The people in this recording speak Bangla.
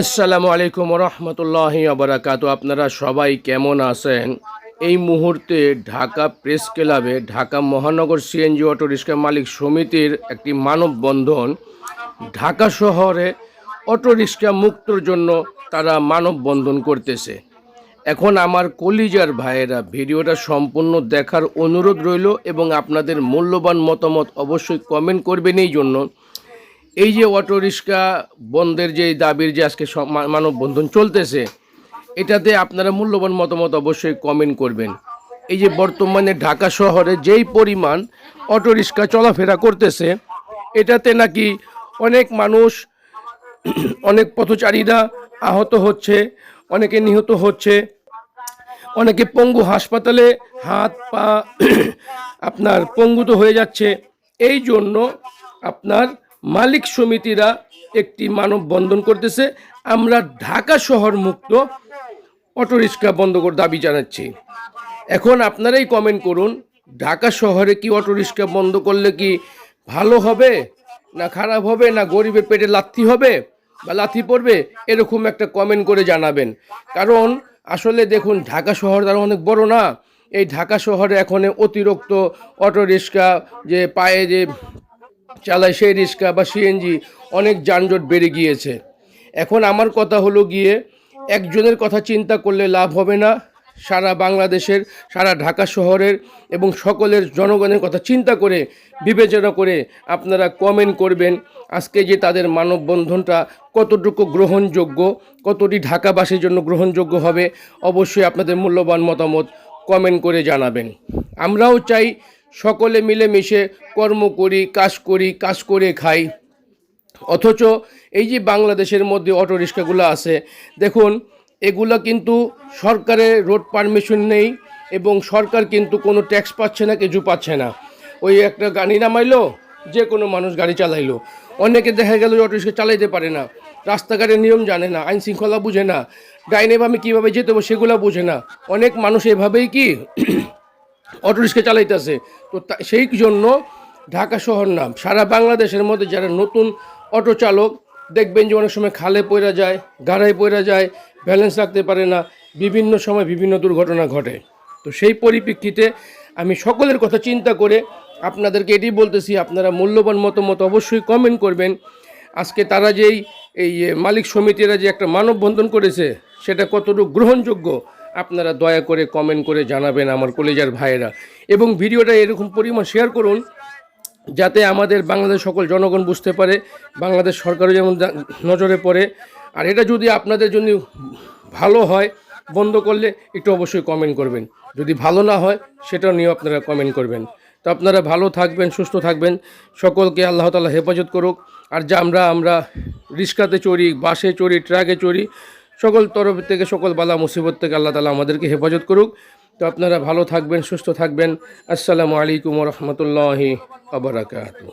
আসসালামু আলাইকুম রহমতুল্লাহ আবরাকাত আপনারা সবাই কেমন আছেন? এই মুহূর্তে ঢাকা প্রেস ক্লাবে ঢাকা মহানগর সিএনজি অটো রিক্সা মালিক সমিতির একটি মানববন্ধন, ঢাকা শহরে অটো রিক্সা মুক্তর জন্য তারা মানববন্ধন করতেছে। এখন আমার কলিজার ভাইয়েরা, ভিডিওটা সম্পূর্ণ দেখার অনুরোধ রইল এবং আপনাদের মূল্যবান মতামত অবশ্যই কমেন্ট করবেন। এই জন্য এই যে অটো রিক্সা বন্ধের যে দাবির যে আজকে মানববন্ধন চলতেছে, এটাতে আপনারা মূল্যবান মতামত অবশ্যই কমেন্ট করবেন। এই যে বর্তমানে ঢাকা শহরে যেই পরিমাণ অটো রিক্সা চলাফেরা করতেছে, এটাতে নাকি অনেক মানুষ, অনেক পথচারীরা আহত হচ্ছে, অনেকে নিহত হচ্ছে, অনেকে পঙ্গু হাসপাতালে হাত পা আপনার পঙ্গুত হয়ে যাচ্ছে। এই জন্য আপনার মালিক সমিতিরা একটি মানববন্ধন করতেছে। আমরা ঢাকা শহর মুক্ত অটোরিক্সা বন্ধ করে দাবি জানাচ্ছি। এখন আপনারাই কমেন্ট করুন, ঢাকা শহরে কি অটোরিক্সা বন্ধ করলে কি ভালো হবে, না খারাপ হবে, না গরিবের পেটে লাথি হবে বা লাথি পড়বে? এরকম একটা কমেন্ট করে জানাবেন। কারণ আসলে দেখুন, ঢাকা শহর তার অনেক বড় না। এই ঢাকা শহরে এখন অতিরিক্ত অটোরিক্সা যে পায়ে যে চালায় সেই রিক্সা বা সিএনজি অনেক যানজট বেড়ে গিয়েছে। এখন আমার কথা হলো গিয়ে একজনের কথা চিন্তা করলে লাভ হবে না। সারা বাংলাদেশের, সারা ঢাকা শহরের এবং সকলের জনগণের কথা চিন্তা করে, বিবেচনা করে আপনারা কমেন্ট করবেন, আজকে যে তাদের মানববন্ধনটা কতটুকু গ্রহণযোগ্য, কতটি ঢাকাবাসীর জন্য গ্রহণযোগ্য হবে, অবশ্যই আপনাদের মূল্যবান মতামত কমেন্ট করে জানাবেন। আমরাও চাই সকলে মিলেমিশে কর্ম করি, কাজ করি, কাজ করে খাই। অথচ এই যে বাংলাদেশের মধ্যে অটো রিক্সাগুলো আছে, দেখুন, এগুলো কিন্তু সরকারের রোড পারমিশন নেই এবং সরকার কিন্তু কোনো ট্যাক্স পাচ্ছে না, কিছু পাচ্ছে না। ওই একটা গাড়ি নামাইলো যে কোনো মানুষ গাড়ি চালাইলো। অনেকে দেখা গেল অটো রিক্সা চালাইতে পারে না। রাস্তাঘাটের নিয়ম জানে না, আইন শৃঙ্খলা বুঝে না। ডাইনে বামে কীভাবে যেতে হবে সেগুলো বুঝে না। অনেক মানুষ এভাবেই কি অটো রিক্সা চালাইতেছে। তো সেই জন্য ঢাকা শহর নাম। সারা বাংলাদেশের মধ্যে যারা নতুন অটো চালক, দেখবেন যে অনেক সময় খালে পড়া যায়, গাড়ায় পড়া যায় ব্যালেন্স রাখতে পারে না, বিভিন্ন সময় বিভিন্ন দুর্ঘটনা ঘটে। তো সেই পরিপ্রেক্ষিতে আমি সকলের কথা চিন্তা করে আপনাদেরকে এটি বলতেছি, আপনারা মূল্যবান মতামত অবশ্যই কমেন্ট করবেন। আজকে তারা যেই, এই মালিক সমিতিরা যে একটা মানববন্ধন করেছে, সেটা কতটুকু গ্রহণযোগ্য আপনারা দয়া করে কমেন্ট করে জানাবেন আমার কলেজার ভাইয়েরা। এবং ভিডিওটা এরকম পরিমাণ শেয়ার করুন, যাতে আমাদের বাংলাদেশ সকল জনগণ বুঝতে পারে, বাংলাদেশ সরকারও যেমন নজরে পড়ে। আর এটা যদি আপনাদের জন্য ভালো হয়, বন্ধ করলে একটু অবশ্যই কমেন্ট করবেন। যদি ভালো না হয়, সেটাও নিয়েও আপনারা কমেন্ট করবেন। তো আপনারা ভালো থাকবেন, সুস্থ থাকবেন। সকলকে আল্লাহ তালা হেফাজত করুক। আর যা আমরা আমরা রিক্সাতে চড়ি, বাসে চড়ি, ট্রাকে চড়ি সকল তরফ থেকে, সকল বালা মুসিবত থেকে আল্লাহ তালা আমাদেরকে হেফাজত করুক। তো আপনারা ভালো থাকবেন, সুস্থ থাকবেন। আসসালামু আলাইকুম রহমতুল্লাহি আবরাকাতু